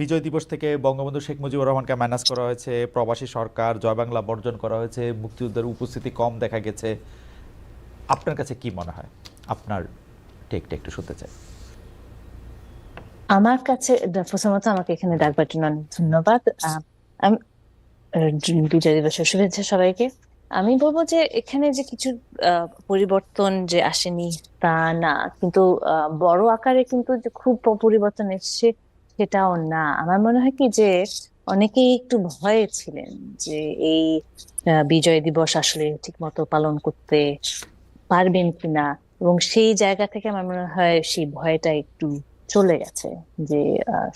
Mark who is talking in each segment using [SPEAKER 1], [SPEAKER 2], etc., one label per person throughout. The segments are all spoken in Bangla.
[SPEAKER 1] বিজয় দিবস থেকে বঙ্গবন্ধু শেখ মুজিবুর রহমানকে ম্যানেজ করা হয়েছে, প্রবাসী সরকার, জয় বাংলা বর্জন করা হয়েছে, মুক্তিযুদ্ধের উপস্থিতি কম দেখা গেছে। আপনার কাছে কি মনে হয়? আপনার টেকটা একটু শুনতে চাই।
[SPEAKER 2] আমার কাছে প্রথমত আমাকে এখানে ডাকবার জন্য ধন্যবাদ। বিজয় দিবসের শুভেচ্ছা সবাইকে। আমি বলব যে এখানে যে কিছু পরিবর্তন যে আসেনি তা না, কিন্তু বড় আকারে কিন্তু যে খুব পরিবর্তন এসেছে সেটাও না। আমার মনে হয় কি যে অনেকেই একটু ভয়ে ছিলেন যে এই বিজয় দিবস আসলে ঠিক মতো পালন করতে পারবেন কিনা। এবং সেই জায়গা থেকে আমার মনে হয় সেই ভয়টা একটু চলে গেছে যে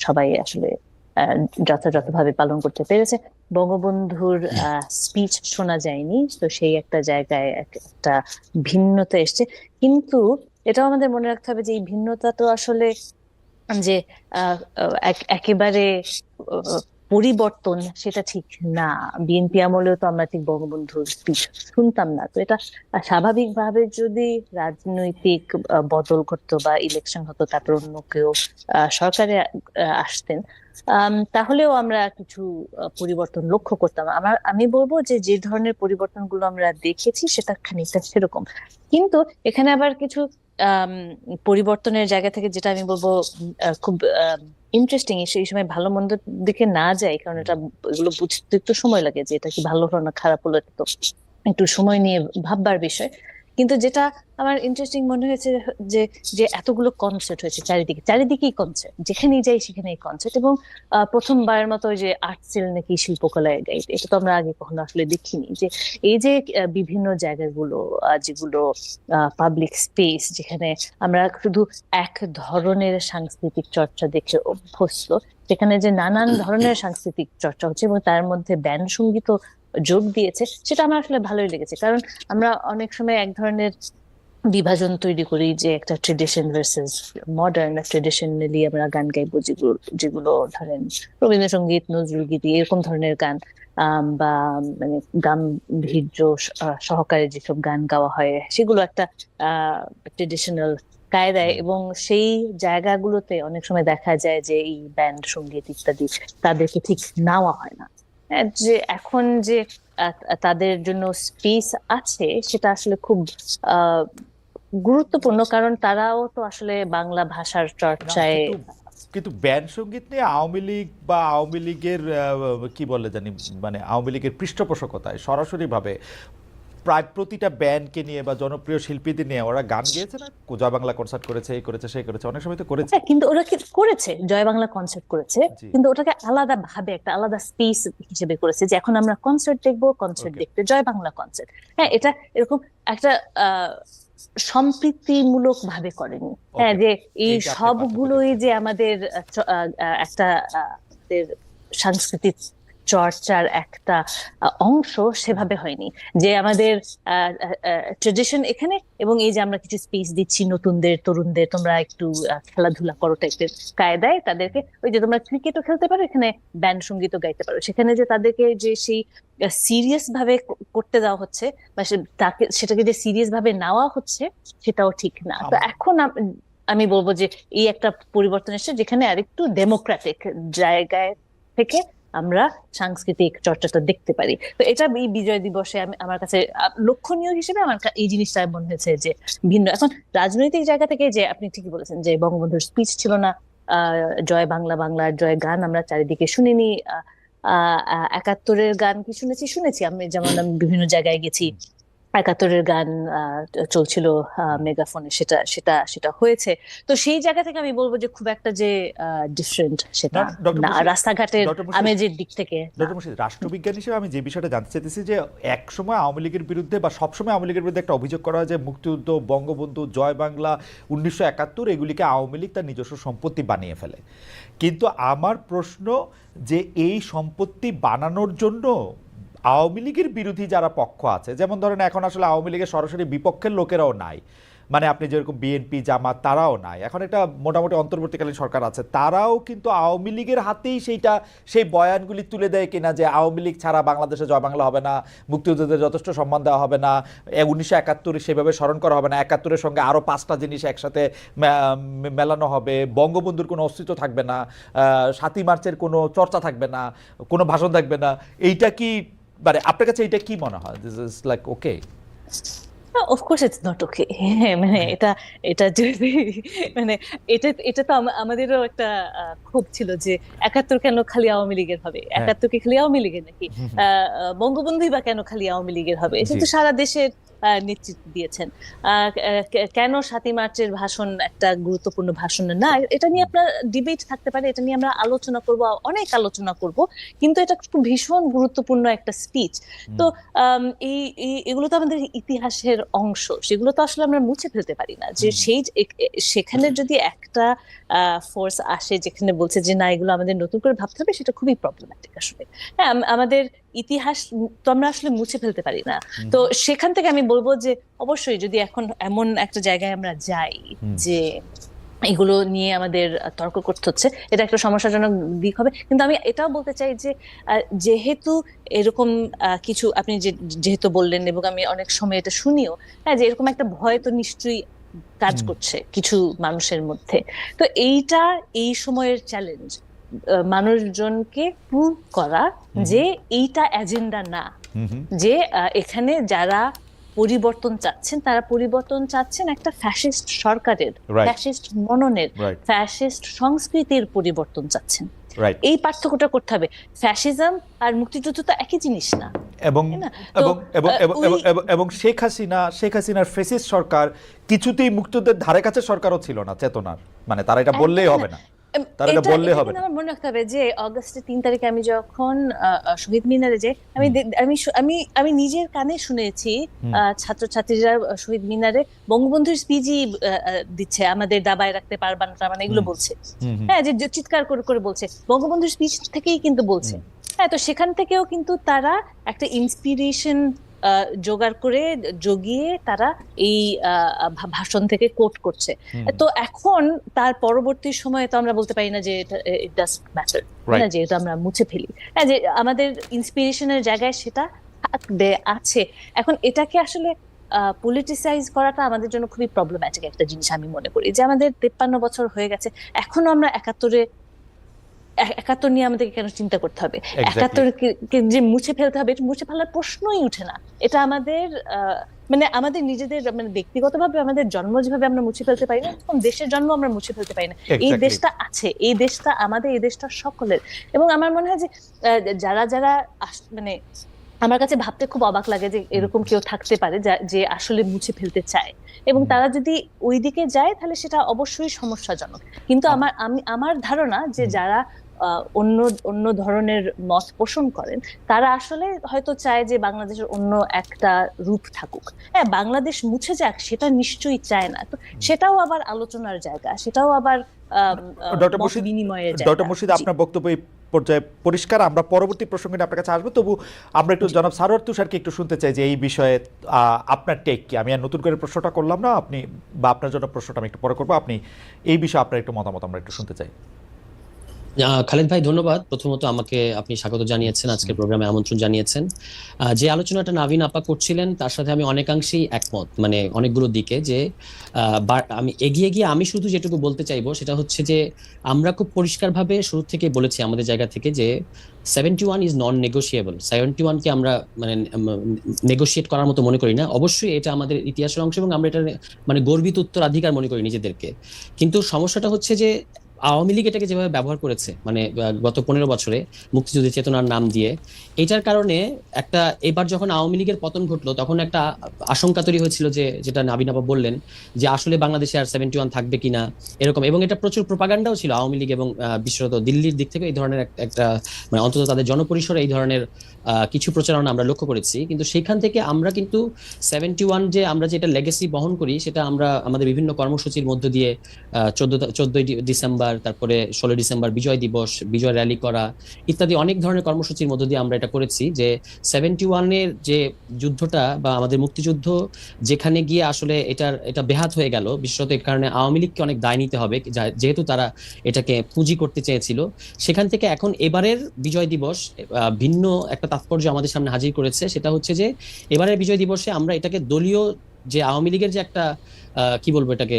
[SPEAKER 2] সবাই আসলে আহ, যথাযথভাবে পালন করতে পেরেছে। বঙ্গবন্ধুর স্পিচ শোনা যায়নি তো সেই একটা জায়গায় একটা ভিন্নতা এসছে। কিন্তু এটাও আমাদের মনে রাখতে হবে যে এই ভিন্নতা তো আসলে যে একেবারে পরিবর্তন সেটা ঠিক না। বিএনপি আমলেও তো আমরা ঠিক বঙ্গবন্ধুর স্পিচ শুনতাম না। তো এটা স্বাভাবিকভাবে যদি রাজনৈতিক বদল ঘটতো বা ইলেকশন হতো, তারপর অন্য কেউ সরকারে আসতেন তাহলেও আমরা কিছু পরিবর্তন লক্ষ্য করতাম। আমার আমি বলব যে যে ধরনের পরিবর্তনগুলো আমরা দেখেছি, সেটা খানিকটা সেরকম। কিন্তু এখানে আবার কিছু পরিবর্তনের জায়গা থেকে যেটা আমি বলব খুব ইন্টারেস্টিং সেই সময় ভালো মন্দ দিকে না যায়, কারণ এটা এগুলো বুঝতে একটু সময় লাগে যে এটা কি ভালো হলো না খারাপ হলো একটু সময় নিয়ে ভাববার বিষয়। কিন্তু যেটা আমার ইন্টারেস্টিং মনে হয়েছে যে যে এতগুলো কনসার্ট হয়েছে চারিদিকে। চারিদিকেই কনসার্ট যেখানেই যাই সেখানেই কনসার্ট এবং প্রথমবারের মতো যে আর্ট সেল নাকি শিল্পকলায় গাইতে এটা তো আমরা আগে কখনো আসলে দেখিনি যে, এই যে বিভিন্ন জায়গাগুলো যেগুলো পাবলিক স্পেস যেখানে আমরা শুধু এক ধরনের সাংস্কৃতিক চর্চা দেখে অভ্যস্ত, সেখানে যে নানান ধরনের সাংস্কৃতিক চর্চা হচ্ছে এবং তার মধ্যে ব্যান্ড সংগীত যোগ দিয়েছে, সেটা আমার আসলে ভালোই লেগেছে। কারণ আমরা অনেক সময় এক ধরনের বিভাজন তৈরি করি যে একটা ট্রেডিশন ভার্সেস মডার্ন ট্রেডিশনালি আমরা গান গাইবো যেগুলো যেগুলো ধরেন রবীন্দ্রসঙ্গীত, নজরুল গীতি, এরকম ধরনের গান বা মানে গাম্ভীর্য সহকারে যেসব গান গাওয়া হয়, সেগুলো একটা ট্রেডিশনাল কায়দায় এবং সেই জায়গাগুলোতে অনেক সময় দেখা যায় যে এই ব্যান্ড সংগীত ইত্যাদি তাদেরকে ঠিক নেওয়া হয় না। যে এখন যে তাদের জন্য স্পেস আছে সেটা আসলে খুব গুরুত্বপূর্ণ। কারণ তারাও তো আসলে বাংলা ভাষার চর্চায়
[SPEAKER 1] কিন্তু ব্যান্ড সংগীত নিয়ে আওয়ামী লীগ বা আওয়ামী লীগের কি বলে জানি মানে আওয়ামী লীগের পৃষ্ঠপোষকতায় সরাসরি ভাবে প্রায় প্রতিটা ব্যান্ডকে নিয়ে বা জনপ্রিয় শিল্পীদের নিয়ে ওরা গান গেয়েছে না? জয় বাংলা কনসার্ট করেছে এই করেছে সেই করেছে অনেক সময় তো করেছে।
[SPEAKER 2] হ্যাঁ কিন্তু ওরা কি করেছে? জয় বাংলা কনসার্ট করেছে কিন্তু ওটাকে আলাদা ভাবে একটা আলাদা স্পেস হিসেবে করেছে যে এখন আমরা কনসার্ট দেখব কনসার্ট দেখতে জয় বাংলা কনসার্ট হ্যাঁ এটা এরকম একটা আহ সম্প্রীতিমূলক ভাবে করেনি। হ্যাঁ যে এই সবগুলোই যে আমাদের একটা আহ, সাংস্কৃতিক চর্চার একটা অংশ সেভাবে হয়নি। যে আমাদের ট্রেডিশন এখানে এবং এই যে আমরা কিছু স্পেস দিচ্ছি নতুনদের তরুণদের তোমরা একটু খেলাধুলা করো টাইপের কায়দায় তাদেরকে ওই যে তোমরা ক্রিকেটও খেলতে পারো এখানে ব্যান্ড সঙ্গীতও গাইতে পারো। সেখানে যে তাদেরকে যে সেই সিরিয়াস ভাবে করতে দেওয়া হচ্ছে বা সে- তাকে সেটাকে যে সিরিয়াস ভাবে নেওয়া হচ্ছে সেটাও ঠিক না। তো এখন আমি বলব যে এই একটা পরিবর্তন এসেছে যেখানে আরেকটু ডেমোক্রেটিক জায়গায় থেকে আমরা সাংস্কৃতিক চর্চাটা দেখতে পারি। তো এটা এই বিজয় দিবসে আমি আমার কাছে লক্ষণীয় হিসেবে আমার এই জিনিসটা মনে হয়েছে যে ভিন্ন। এখন রাজনৈতিক জায়গা থেকে যে আপনি ঠিকই বলেছেন যে বঙ্গবন্ধুর স্পিচ ছিল না জয় বাংলা বাংলার জয় গান আমরা চারিদিকে শুনিনি আহ, একাত্তরের গান কি শুনেছি? শুনেছি। আমি যেমন আমি বিভিন্ন জায়গায় গেছি একাত্তরের গান চলছিল মেগাফোনে সেটা সেটা সেটা হয়েছে। তো সেই জায়গা থেকে আমি বলব যে খুব একটা যে ডিফারেন্ট সেটা।
[SPEAKER 1] না,
[SPEAKER 2] রাস্তাঘাটের
[SPEAKER 1] ডক্টর মুর্শিদ-
[SPEAKER 2] আমেজের দিক থেকে।
[SPEAKER 1] রাষ্ট্রবিজ্ঞান হিসেবে আমি যে বিষয়টা জানতে চাইতেছি যে এক সময় আওয়ামী লীগের বিরুদ্ধে বা সবসময় আওয়ামী লীগের বিরুদ্ধে একটা অভিযোগ করা হয় যে মুক্তিযুদ্ধ বঙ্গবন্ধু জয় বাংলা উনিশশো একাত্তর এগুলিকে আওয়ামী লীগ তার নিজস্ব সম্পত্তি বানিয়ে ফেলে। কিন্তু আমার প্রশ্ন যে এই সম্পত্তি বানানোর জন্য আওয়ামী লীগের বিরোধী যারা পক্ষ আছে, যেমন ধরেন এখন আসলে আওয়ামী লীগের সরাসরি বিপক্ষের লোকেরাও নাই মানে আপনি যেরকম বিএনপি জামাত, তারাও নাই। এখন একটা মোটামুটি অন্তর্বর্তীকালীন সরকার আছে, তারাও কিন্তু আওয়ামী লীগের হাতেই সেইটা, সেই বয়ানগুলি তুলে দেয় কিনা যে আওয়ামী লীগ ছাড়া বাংলাদেশে জয় বাংলা হবে না মুক্তিযোদ্ধাদের যথেষ্ট সম্মান দেওয়া হবে না উনিশশো একাত্তরে সেভাবে স্মরণ করা হবে না, একাত্তরের সঙ্গে আরও পাঁচটা জিনিস একসাথে মেলানো হবে, বঙ্গবন্ধুর কোনো অস্তিত্ব থাকবে না সাতই মার্চের কোনো চর্চা থাকবে না, কোনো ভাষণ থাকবে না, এইটা কি মানে আপনার কাছে এটা কি মনে হয়? This is like okay
[SPEAKER 2] of course it's not okay মানে এটা এটা যদি মানে এটা এটা তো আমাদেরও একটা আহ, ক্ষোভ ছিল যে একাত্তর কেন খালি আওয়ামী লীগের হবে? একাত্তর কি খালি আওয়ামী লীগের নাকি? বঙ্গবন্ধুই বা কেন খালি আওয়ামী লীগের হবে? এটা তো সারা দেশের নেতৃত্ব দিয়েছেন। কেন সাতই মার্চের ভাষণ একটা গুরুত্বপূর্ণ ভাষণ না? এটা নিয়ে আপনার ডিবেট থাকতে পারে এটা নিয়ে আমরা আলোচনা করব অনেক আলোচনা করব কিন্তু এটা খুব ভীষণ গুরুত্বপূর্ণ একটা স্পিচ তো এই- এগুলো তো আমাদের ইতিহাসের অংশ সেগুলো তো আসলে আমরা মুছে ফেলতে পারি না। যে সেই সেখানে যদি একটা ফোর্স আসে যেখানে বলছে যে না এগুলো আমাদের নতুন করে ভাবতে হবে সেটা খুবই প্রবলেম্যাটিক আসলে। হ্যাঁ আমাদের ইতিহাস তো আমরা আসলে মুছে ফেলতে পারি না। তো সেখান থেকে আমি বলব যে অবশ্যই যদি এখন এমন একটা জায়গায় আমরা যাই যে এগুলো নিয়ে আমাদের তর্ক করতে হচ্ছে। এটা একটা সমস্যাজনক দিক হবে। কিন্তু আমি এটাও বলতে চাই যে যেহেতু এরকম কিছু আপনি যেহেতু বললেন এবং আমি অনেক সময় এটা শুনিও হ্যাঁ যে এরকম একটা ভয় তো নিশ্চয়ই কাজ করছে কিছু মানুষের মধ্যে। তো এইটা এই সময়ের চ্যালেঞ্জ মানুষজনকে প্রুভ করা যে এইটা এজেন্ডা না। যে এখানে যারা পরিবর্তন চাচ্ছেন তারা পরিবর্তন চাচ্ছেন একটা ফ্যাসিস্ট সরকারের ফ্যাসিস্ট মননের ফ্যাসিস্ট সংস্কৃতির পরিবর্তন চাচ্ছেন। এই পার্থক্যটা করতে হবে। ফ্যাসিজম আর মুক্তিযুদ্ধ তো একই জিনিস না।
[SPEAKER 1] এবং এবং শেখ হাসিনা শেখ হাসিনার ফেসিস সরকার কিছুতেই মুক্তিযুদ্ধের ধারে কাছে সরকারও ছিল না চেতনার। মানে তারা এটা বললেই হবে না। তার এটা বললে হবে।
[SPEAKER 2] আমার মনে রাখতে হবে যে অগস্টের তিন তারিখে আমি যখন শহীদ মিনারে যে আমি আমি আমি আমি নিজের কানে শুনেছি ছাত্রছাত্রীরা শহীদ মিনারে বঙ্গবন্ধুর স্পিচই দিচ্ছে আমাদের দাবায় রাখতে পারবা না মানে এগুলো বলছে। হ্যাঁ যে যে চিৎকার করে করে বলছে বঙ্গবন্ধুর স্পিচ থেকেই কিন্তু বলছে। হ্যাঁ তো সেখান থেকেও কিন্তু তারা একটা ইন্সপিরেশন জোগাড় করে জগিয়ে তারা এই ভাষণ থেকে কোট করছে। তো এখন তার পরবর্তী সময়ে তো আমরা বলতে পারি না যে ইট ডাজ ম্যাটার না? যে আমরা মুছে ফেলি। হ্যাঁ যে আমাদের ইন্সপিরেশনের জায়গায় সেটা আছে। এখন এটাকে আসলে পলিটিসাইজ করাটা আমাদের জন্য খুবই প্রবলেম্যাটিক একটা জিনিস আমি মনে করি। যে আমাদের তেপ্পান্ন বছর হয়ে গেছে এখনও আমরা একাত্তরে একাত্তর নিয়ে আমাদেরকে কেন চিন্তা করতে হবে?
[SPEAKER 1] Exactly.
[SPEAKER 2] একাত্তর যে মুছে ফেলতে হবে মুছে ফেলার প্রশ্নই উঠে না। এটা আমাদের মানে আমাদের নিজেদের মানে ব্যক্তিগতভাবে আমাদের জন্ম যেভাবে আমরা মুছে ফেলতে পারি না এরকম দেশের জন্ম আমরা মুছে ফেলতে পারি না। এই দেশটা আছে এই দেশটা আমাদের এই দেশটা সকলের। এবং আমার মনে হয় যে যারা যারা মানে আমার কাছে ভাবতে খুব অবাক লাগে যে এরকম কেউ থাকতে পারে যে আসলে মুছে ফেলতে চায়। এবং তারা যদি ওই দিকে যায় তাহলে সেটা অবশ্যই সমস্যাজনক। কিন্তু আমার আমি আমার ধারণা যে যারা অন্য অন্য ধরনের মত পোষণ করেন তারা আসলে হয়তো চায় যে বাংলাদেশের অন্য একটা রূপ থাকুক। হ্যাঁ বাংলাদেশ মুছে যাক সেটা নিশ্চয়ই চায় না। তো সেটাও আবার আলোচনার জায়গা সেটাও আবার
[SPEAKER 1] ডক্টর মুর্শিদ
[SPEAKER 2] বিনিময়ের
[SPEAKER 1] ডক্টর মুর্শিদ আপনার বক্তব্য পর্যায়ে পরিষ্কার। আমরা পরবর্তী প্রসঙ্গে আপনার কাছে আসব। তবু আমরা একটু জনাব সারোয়ার তুষারকে একটু শুনতে চাই যে এই বিষয়ে আহ, আপনার টেক কি? আমি আর নতুন করে প্রশ্নটা করলাম না আপনি বা আপনার জন্য প্রশ্নটা আমি একটু পরে করব। আপনি এই বিষয়ে আপনার একটু মতামত আমরা একটু শুনতে চাই।
[SPEAKER 3] খালেদ ভাই ধন্যবাদ। প্রথমত আমাকে আপনি স্বাগত জানিয়েছেন আজকের প্রোগ্রামে আমন্ত্রণ জানিয়েছেন। যে আলোচনাটা নাভিন আপা করছিলেন তার সাথে আমি অনেকাংশেই একমত মানে অনেকগুলো দিকে যে আমি এগিয়ে গিয়ে আমি শুধু যেটুকু বলতে চাইব সেটা হচ্ছে যে আমরা খুব পরিষ্কারভাবে শুরু থেকে বলেছি আমাদের জায়গা থেকে যে seventy one is non negotiable seventy ওয়ানকে আমরা মানে নেগোসিয়েট করার মতো মনে করি না। অবশ্যই এটা আমাদের ইতিহাসের অংশ এবং আমরা এটা মানে গর্বিত উত্তরাধিকার মনে করি নিজেদেরকে। কিন্তু সমস্যাটা হচ্ছে যে আওয়ামী লীগ এটাকে যেভাবে ব্যবহার করেছে মানে গত পনেরো বছরে মুক্তিযুদ্ধের চেতনার নাম দিয়ে, এটার কারণে একটা, এবার যখন আওয়ামী লীগের পতন ঘটলো, তখন একটা আশঙ্কা তৈরি হয়েছিল যে, যেটা নাবিন আপা বললেন, যে আসলে বাংলাদেশে আর সেভেন্টি ওয়ান থাকবে কিনা, এরকম, এবং এটা প্রচুর প্রপাগান্ডাও ছিল আওয়ামী লীগ এবং বিশেষত দিল্লির দিক থেকে এই ধরনের একটা মানে অন্তত তাদের জনপরিসরে এই ধরনের কিছু প্রচারণা আমরা লক্ষ্য করেছি, কিন্তু সেখান থেকে আমরা কিন্তু সেভেন্টি ওয়ান যে আমরা যেটা লেগেসি বহন করি, সেটা আমরা আমাদের বিভিন্ন কর্মসূচির মধ্য দিয়ে চোদ্দ চোদ্দই ডিসেম্বর ডিসেম্বর, তারপরে ষোলো ডিসেম্বর বিজয় দিবস, বিজয় র্যালি করা ইত্যাদি অনেক ধরনের কর্মসূচির মধ্য দিয়ে আমরা এটা করেছি যে সেভেন্টি ওয়ানের যে যুদ্ধটা বা আমাদের মুক্তিযুদ্ধ যেখানে গিয়ে আসলে এটার, এটা বেহাত হয়ে গেল, বিশেষত এই কারণে আওয়ামী লীগকে অনেক দায় নিতে হবে যেহেতু তারা এটাকে পুঁজি করতে চেয়েছিল। সেখান থেকে এখন এবারের বিজয় দিবস ভিন্ন একটা তাৎপর্য আমাদের সামনে হাজির করেছে, সেটা হচ্ছে যে এবারের বিজয় দিবসে আমরা এটাকে দলীয় যে আওয়ামী লীগের যে একটা কি বলব এটাকে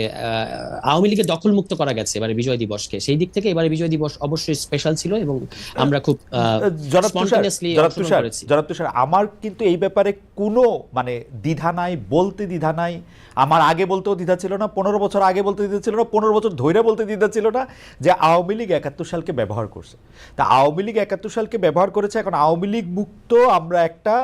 [SPEAKER 3] আওয়ামী লীগের দখল মুক্ত করা গেছে এবারে বিজয় দিবসকে। সেই দিক থেকে এবারে বিজয় দিবস অবশ্যই স্পেশাল ছিল এবং আমরা খুব
[SPEAKER 1] তুষার আমার কিন্তু এই ব্যাপারে কোনো মানে দ্বিধা নাই বলতে দ্বিধা নাই। আমার আগে বলতেও দ্বিধা ছিল না পনেরো বছর আগে বলতে দ্বিধা ছিল না পনেরো বছর ধরে বলতে দ্বিধা ছিল না যে আওয়ামী লীগ একাত্তর সালকে ব্যবহার করছে। তা আওয়ামী লীগ একাত্তর সালকে ব্যবহার করেছে এখন আওয়ামী লীগ মুক্ত আমরা একটা